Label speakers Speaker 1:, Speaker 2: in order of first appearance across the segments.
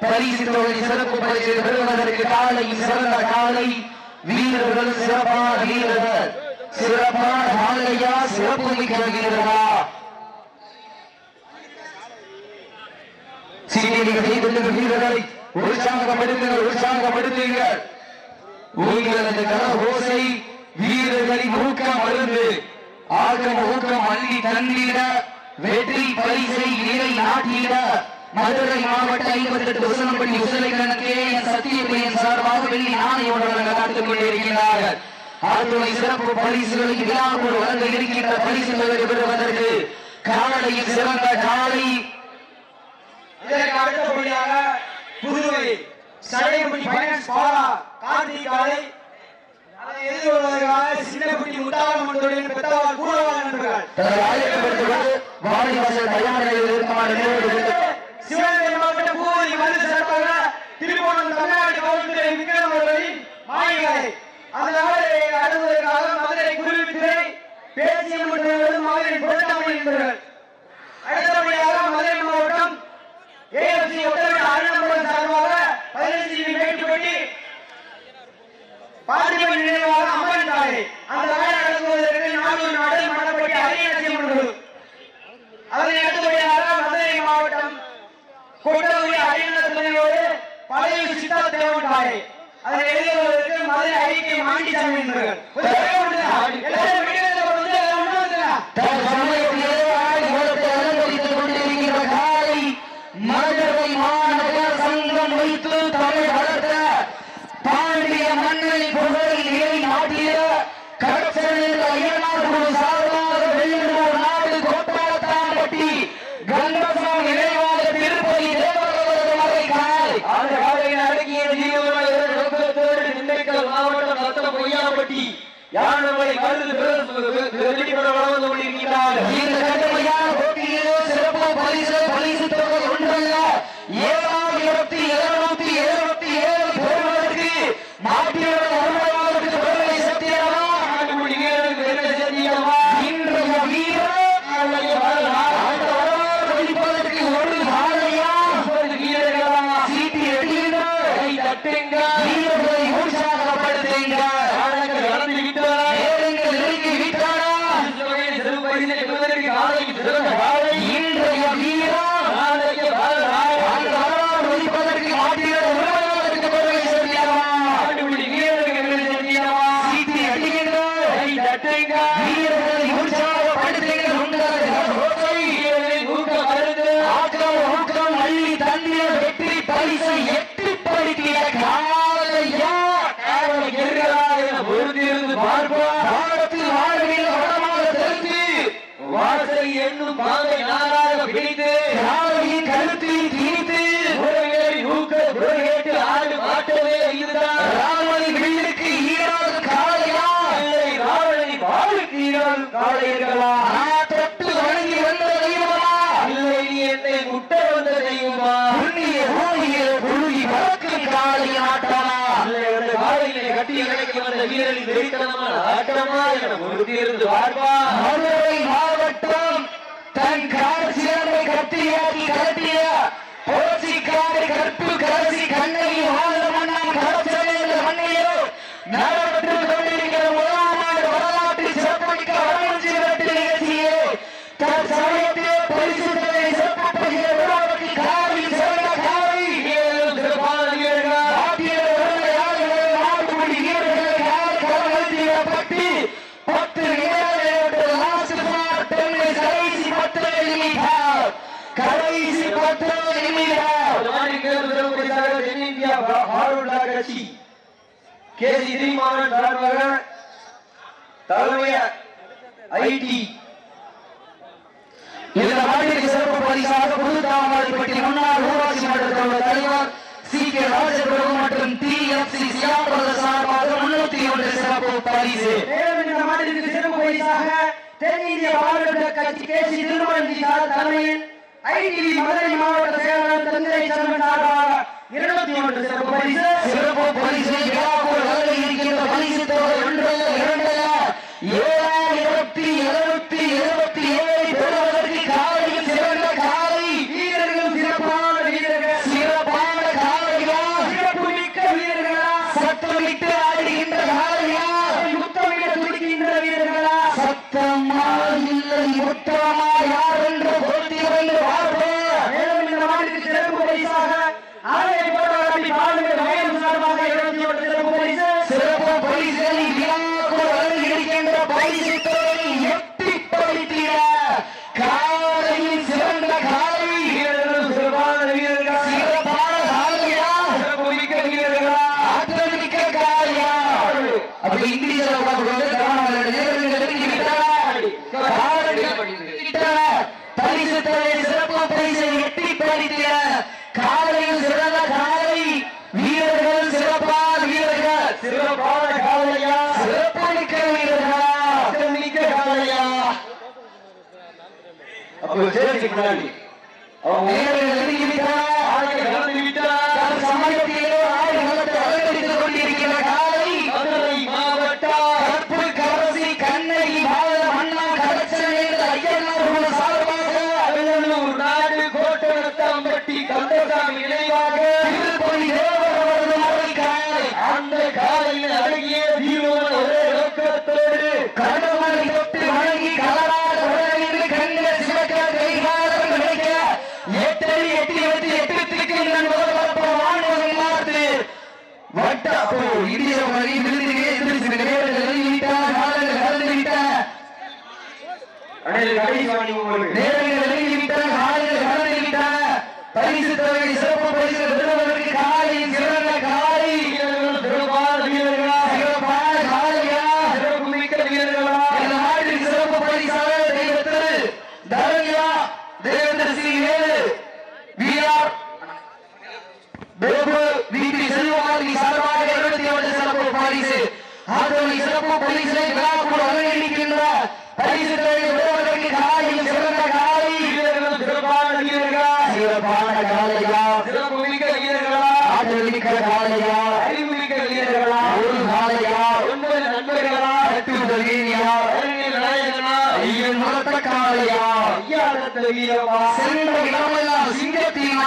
Speaker 1: பரிசு தொகை சிறப்பு பரிசு பெறுவதற்கு சிறந்த காலை. வீரர்கள் சிறப்பான வீரர்கள். சிறப்பான காலையா சிறப்பு மிக்க வீரரா. சீனியர்கள் செய்துள்ள வீரர்களை உற்சாகப்படுத்துங்கள் உற்சாகப்படுத்துங்கள். உங்களது கல ஓசை வீரர்களின் ஊக்கம் அருந்து ஆக்கம் ஊக்கம் அள்ளி தந்திட வெற்றி பரிசை நிலை நாட்டிட. மதுரை மாவட்ட ஐம்பத்தி எட்டு உசலம்பட்டி உசலை கணக்கே என் சத்தியப்பையன் சார்பாக வெள்ளி நாணயோடு காத்துக் கொண்டிருக்கிறார்கள் அத்துணை சிறப்பு பரிசுகளை விழாவோடு வழங்க இருக்கின்ற பரிசுகளை பெறுவதற்கு காலையில் சிறந்த காலை
Speaker 2: இதற்கு அடுத்தபடியாக புதுவை சடையப்பட்டி பைனான்ஸ் பாலா கார்த்திக் காலை அதை எதிர்கொள்வதற்காக சின்னப்பட்டி பெத்தவாள் கூடவாள் நண்பர்கள்.
Speaker 1: தனது ஆயத்தப்படுத்துவது வாடிவாசல் தயார் நிலையில் இருக்குமாறு
Speaker 2: சிவகங்கை மாவட்டம் பூவதி மருந்து சார்பாக திருப்போணம் தமிழ்நாடு காவல்துறை விக்ரம் அவர்களின் மாளிகை. அதனால நாளை அடுவதற்காக மதுரை குருவித்துறை பேச்சிய மன்றங்களும் மதுரை புரட்டாமணி என்பவர்கள். அடுத்தபடியாக மதுரை மாவட்டம் ஏஎஃப்சி ஒட்டவிட அருணாபுரம் சார்பாக பதினஞ்சு மேட்டுப்பட்டி பாதிப்பு நினைவாக அம்மன் தாய் அந்த என்னும் பாதை நாராக பிடித்து
Speaker 1: காலையின் கருத்தில் திணித்து
Speaker 2: உறவுகளை ஊக்க புறகேட்டு ஆடு மாட்டவே இதுதான்.
Speaker 1: ராமணி வீடுக்கு ஈடாக காலையா
Speaker 2: இல்லை ராவணனை வாழுக்கு ஈரான் காலை இருக்கலாம்
Speaker 1: நான் தொட்டு வணங்கி வந்த தெய்வமா?
Speaker 2: இல்லை நீ என்னை முட்ட வந்த தெய்வமா?
Speaker 1: புண்ணிய பூமியிலே குழுகி வழக்கு காலை ஆட்டமா?
Speaker 2: இல்லை உன்னை வாழையிலே கட்டி இறக்கி வந்த வீரரின் வெறித்தனமான ஆட்டமா? என பொறுத்திருந்து பார்ப்பா
Speaker 1: கற்பு கரசி கண்ணகி
Speaker 2: கே. சி. தீமாவன் சார்பாக தலைமை ஐடி.
Speaker 1: இந்த நாட்டிற்கு சிறப்பு பரிசாக புது புதுதாமரைப்பட்டி முன்னாள் ஊராட்சி மன்றத்தோட தலைவர் சி. கே. ராஜபிரபு மற்றும் டி. F C. சியாபுர சார்பாக முன்னூத்தி ஒன்று சிறப்பு பரிசு.
Speaker 2: மேலும் இந்த மாநிலத்திற்கு சிறப்பு பரிசாக தென்னிந்திய பாராளுமன்ற கட்சி கே. சி. திருமணி சார் தலைமையில் ஐடிவி மதுரை மாவட்ட செயலாளர் தந்தை சர்மன் சார்பாக இருபத்தி ஒன்று சிறப்பு பரிசு.
Speaker 1: சிறப்பு பரிசு. விழாக்குள் இருக்கின்ற பரிசு தொகை அப்படி இங்கிலீஷ்ல உட்கார்ந்து கொண்டு பரிசு தலைவர் சிறப்பு பரிசை எட்டி
Speaker 2: பழித்தீர அவங்க சேர்த்து முன்னாடி அவங்க கந்தசாமி
Speaker 1: இடிய வழி விழுந்து
Speaker 2: எந்திரிச்சு கடைசி
Speaker 1: ஆண்டவரை சிறப்பு பரிசை விழாக்குள் வழங்கியிருக்கின்ற பரிசு தொழில் விடுவதற்கு காலையில் சிறந்த காலை
Speaker 2: வீரர்களும் சிறப்பான வீரர்களா?
Speaker 1: சிறப்பான காலையா
Speaker 2: சிறப்பு மிக்க வீரர்களா?
Speaker 1: ஆற்றல் மிக்க காலையா
Speaker 2: அறிவு மிக்க வீரர்களா?
Speaker 1: ஒரு காலையா
Speaker 2: ஒன்பது நண்பர்களா? எட்டு முதலீரியா
Speaker 1: ஐயன் சிங்கத்தின்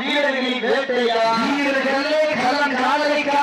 Speaker 2: வீரர்களின் வேட்டையா?
Speaker 1: வீரர்களே கலன் காலைக்கா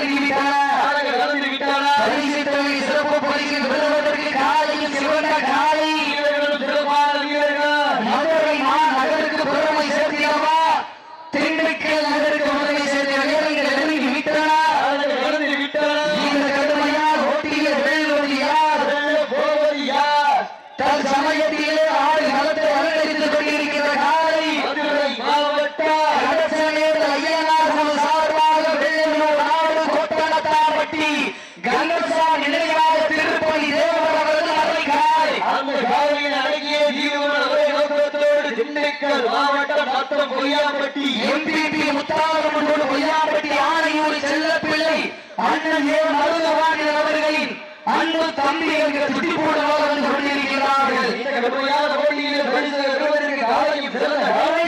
Speaker 2: காரைக்கால் மாவட்டம் மொத்தம் கொய்யாப்பட்டி
Speaker 1: எம்பிபி முத்தாரமனோடு கொய்யாப்பட்டி ஆனையூர் செல்ல பிள்ளை அண்ணன் ஏ மருதவாணியர் அவர்களின் அன்பு தம்பி என்கிற துடிப்போடு வந்து கொண்டிருக்கிறார்கள்
Speaker 2: இந்த கடுமையான போட்டியில் பரிசுகள் பெறுவதற்கு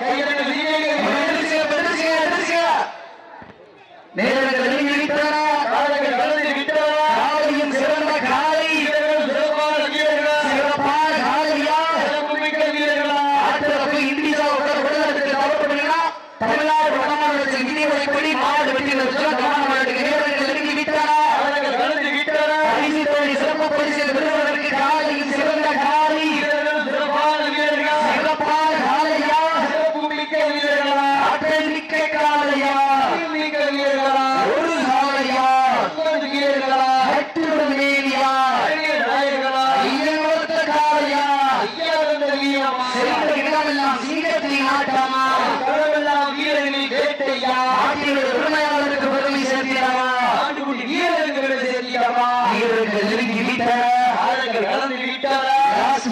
Speaker 1: கைகளை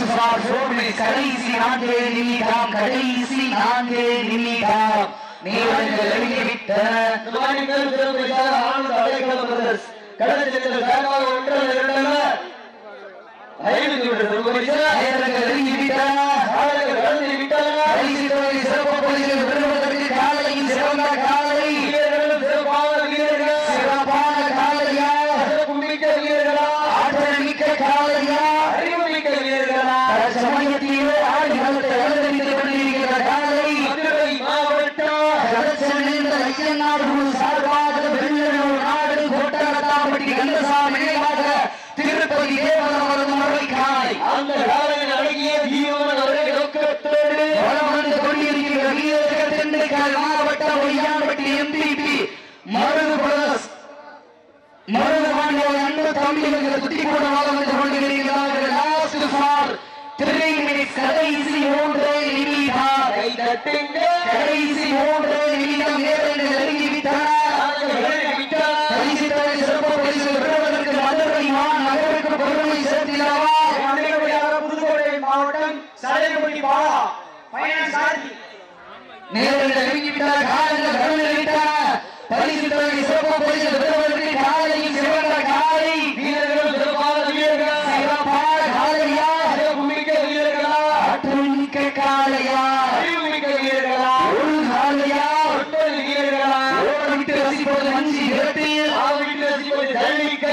Speaker 1: சுபார் சோர்வு கடைசி நான்கே நிமிடம் கடைசி நான்கே
Speaker 2: கடைசி
Speaker 1: மூன்று நிமிடம்.
Speaker 2: நேரடி நெருங்கி விட்டன
Speaker 1: நேரில் நெருங்கிவிட்டார் காலங்கள் கடந்து விட்டார் பரிசு சிறப்பு பரிசு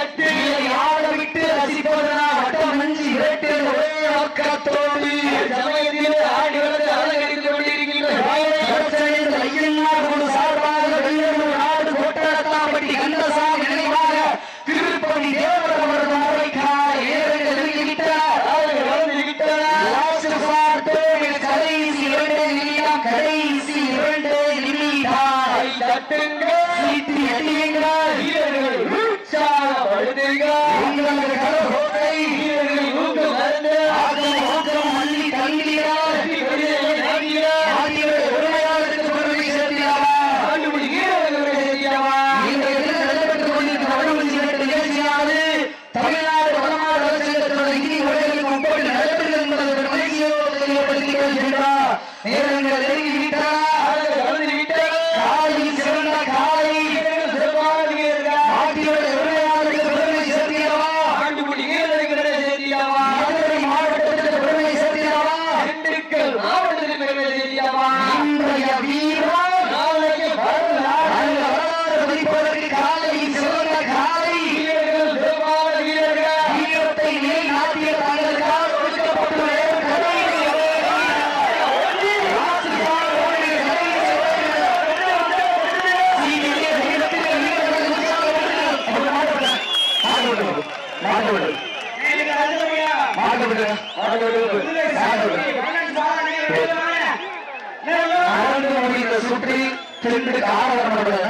Speaker 1: விட்டு ஆட விட்டு ரசிப்பதனா வட்டம் அஞ்சு இரட்டு ஒரே நோக்கத்தோடு
Speaker 2: சமயத்தில் ஆடி வளர்ந்து அலங்கரித்துக் கொண்டிருக்கின்ற
Speaker 1: ஐயனார் ஒரு சார்பாக வெள்ளூர் நாடு கொட்டடத்தாம்பட்டி கந்தசாமி நினைவாக திருப்பதி
Speaker 2: தேவர
Speaker 1: அவரது முறைக்காக ஏழை நெருங்கிவிட்டார் கடைசி இரண்டு நிமிடம் கடைசி இரண்டு நிமிடம்.
Speaker 2: தட்டுங்க
Speaker 1: திருப்பி ஆரம்பம்